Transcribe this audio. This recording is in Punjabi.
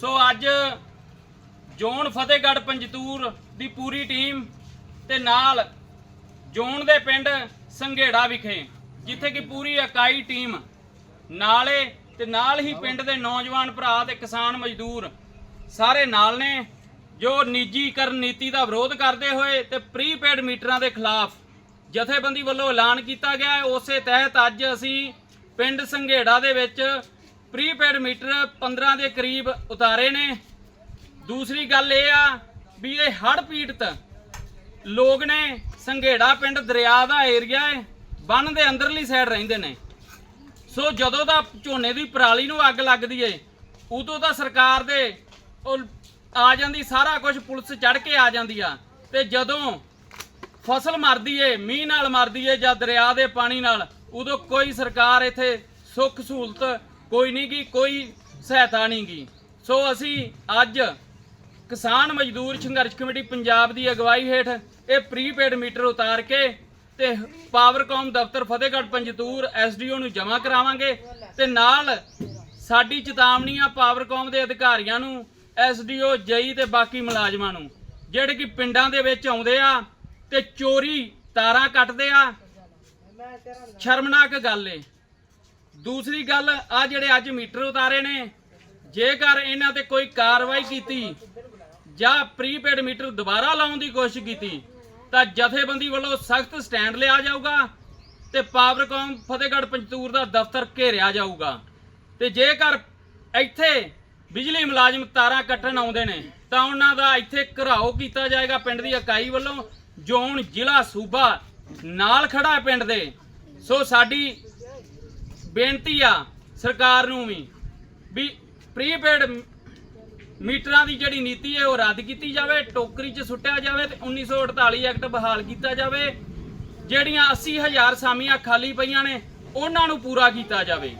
ਸੋ ਅੱਜ ਜੋਨ ਫਤਿਹਗੜ੍ਹ ਪੰਜਤੂਰ ਦੀ ਪੂਰੀ ਟੀਮ ਤੇ ਨਾਲ ਜੋਨ ਦੇ ਪਿੰਡ ਸੰਘੇੜਾ ਵਿਖੇ, ਜਿੱਥੇ ਕਿ ਪੂਰੀ ਇਕਾਈ ਟੀਮ ਨਾਲੇ ਤੇ ਨਾਲ ਹੀ ਪਿੰਡ ਦੇ ਨੌਜਵਾਨ ਭਰਾ ਤੇ ਕਿਸਾਨ ਮਜ਼ਦੂਰ ਸਾਰੇ ਨਾਲ ਨੇ, ਜੋ ਨਿੱਜੀਕਰਨ ਨੀਤੀ ਦਾ ਵਿਰੋਧ ਕਰਦੇ ਹੋਏ ਤੇ ਪ੍ਰੀਪੇਡ ਮੀਟਰਾਂ ਦੇ ਖਿਲਾਫ ਜਥੇਬੰਦੀ ਵੱਲੋਂ ਐਲਾਨ ਕੀਤਾ ਗਿਆ। ਹੈ ਉਸੇ ਤਹਿਤ ਅੱਜ ਅਸੀਂ ਪਿੰਡ ਸੰਘੇੜਾ ਦੇ ਵਿੱਚ ਪ੍ਰੀਪੇਡ ਮੀਟਰ 15 ਦੇ ਕਰੀਬ ਉਤਾਰੇ ਨੇ। ਦੂਸਰੀ ਗੱਲ ਇਹ ਆ ਵੀ ਇਹ ਹੜ੍ਹ ਪੀੜਤ ਲੋਕ ਨੇ, ਸੰਘੇੜਾ ਪਿੰਡ ਦਰਿਆ ਦਾ ਏਰੀਆ ਹੈ, ਬੰਨ ਦੇ ਅੰਦਰਲੀ ਸਾਈਡ ਰਹਿੰਦੇ ਨੇ। ਸੋ ਜਦੋਂ ਦਾ ਝੋਨੇ ਦੀ ਪਰਾਲੀ ਨੂੰ ਅੱਗ ਲੱਗਦੀ ਏ, ਉਦੋਂ ਤਾਂ ਸਰਕਾਰ ਦੇ ਉਹ ਆ ਜਾਂਦੀ, ਸਾਰਾ ਕੁਝ ਪੁਲਿਸ ਚੜ ਕੇ ਆ ਜਾਂਦੀ ਆ। ਤੇ ਜਦੋਂ ਫਸਲ ਮਰਦੀ ਏ, ਮੀਂਹ ਨਾਲ ਮਰਦੀ ਏ ਜਾਂ ਦਰਿਆ ਦੇ ਪਾਣੀ ਨਾਲ, ਉਦੋਂ ਕੋਈ ਸਰਕਾਰ ਇੱਥੇ ਸੁੱਖ ਸਹੂਲਤ ਕੋਈ ਨਹੀਂ ਗੀ, ਕੋਈ ਸਹਾਇਤਾ ਨਹੀਂ ਗੀ। ਸੋ ਅਸੀਂ ਅੱਜ ਕਿਸਾਨ ਮਜ਼ਦੂਰ ਸੰਘਰਸ਼ ਕਮੇਟੀ ਪੰਜਾਬ ਦੀ ਅਗਵਾਈ ਹੇਠ ਇਹ ਪ੍ਰੀਪੇਡ ਮੀਟਰ ਉਤਾਰ ਕੇ ਤੇ ਪਾਵਰਕਾਮ ਦਫ਼ਤਰ ਫਤਿਹਗੜ੍ਹ, ਪੰਜਤੂਰ ਐਸਡੀਓ ਨੂੰ ਜਮ੍ਹਾਂ ਕਰਾਵਾਂਗੇ ਤੇ ਨਾਲ ਸਾਡੀ ਚੇਤਾਵਨੀ ਆ ਪਾਵਰਕਾਮ ਦੇ ਅਧਿਕਾਰੀਆਂ ਨੂੰ, ਐਸਡੀਓ, ਜਈ ਤੇ ਬਾਕੀ ਮੁਲਾਜ਼ਮਾਂ ਨੂੰ। ਜਿਹੜੇ ਕਿ ਪਿੰਡਾਂ ਦੇ ਵਿੱਚ ਆਉਂਦੇ ਆ ਤੇ ਚੋਰੀ, ਤਾਰਾਂ ਕੱਟਦੇ ਆ, ਸ਼ਰਮਨਾਕ ਗੱਲ ਏ। ਦੂਸਰੀ ਗੱਲ ਆ ਜਿਹੜੇ ਅੱਜ ਮੀਟਰ ਉਤਾਰੇ ਨੇ, ਜੇਕਰ ਇਹਨਾਂ ਤੇ ਕੋਈ ਕਾਰਵਾਈ ਕੀਤੀ ਜਾਂ ਪ੍ਰੀਪੇਡ ਮੀਟਰ ਦੁਬਾਰਾ ਲਾਉਣ ਦੀ ਕੋਸ਼ਿਸ਼ ਕੀਤੀ, ਤਾਂ ਜਥੇਬੰਦੀ ਵੱਲੋਂ ਸਖਤ ਸਟੈਂਡ ਲਿਆ ਜਾਊਗਾ ਤੇ ਪਾਵਰਕੌਮ ਫਤਿਹਗੜ੍ਹ ਪੰਜਤੂਰ ਦਾ ਦਫ਼ਤਰ ਘੇਰਿਆ ਜਾਊਗਾ। ਤੇ ਜੇਕਰ ਇੱਥੇ ਬਿਜਲੀ ਮੁਲਾਜ਼ਮ ਤਾਰਾਂ ਕੱਟਣ ਆਉਂਦੇ ਨੇ, ਤਾਂ ਉਹਨਾਂ ਦਾ ਇੱਥੇ ਘਰਾਓ ਕੀਤਾ ਜਾਏਗਾ ਪਿੰਡ ਦੀ ਇਕਾਈ ਵੱਲੋਂ ਜ਼ੋਨ ਜ਼ਿਲ੍ਹਾ ਸੂਬਾ ਨਾਲ ਖੜਾ ਪਿੰਡ ਦੇ। ਸੋ ਸਾਡੀ ਬੇਨਤੀ ਆ ਸਰਕਾਰ ਨੂੰ ਵੀ ਵੀ ਪ੍ਰੀਪੇਡ ਮੀਟਰਾਂ ਦੀ ਜਿਹੜੀ ਨੀਤੀ ਹੈ ਉਹ ਰੱਦ ਕੀਤੀ ਜਾਵੇ, ਟੋਕਰੀ 'ਚ ਸੁੱਟਿਆ ਜਾਵੇ ਤੇ 1948 ਐਕਟ ਬਹਾਲ ਕੀਤਾ ਜਾਵੇ, ਜਿਹੜੀਆਂ 80000 ਸਾਮੀਆਂ ਖਾਲੀ ਪਈਆਂ ਨੇ, ਉਹਨਾਂ ਨੂੰ ਪੂਰਾ ਕੀਤਾ ਜਾਵੇ।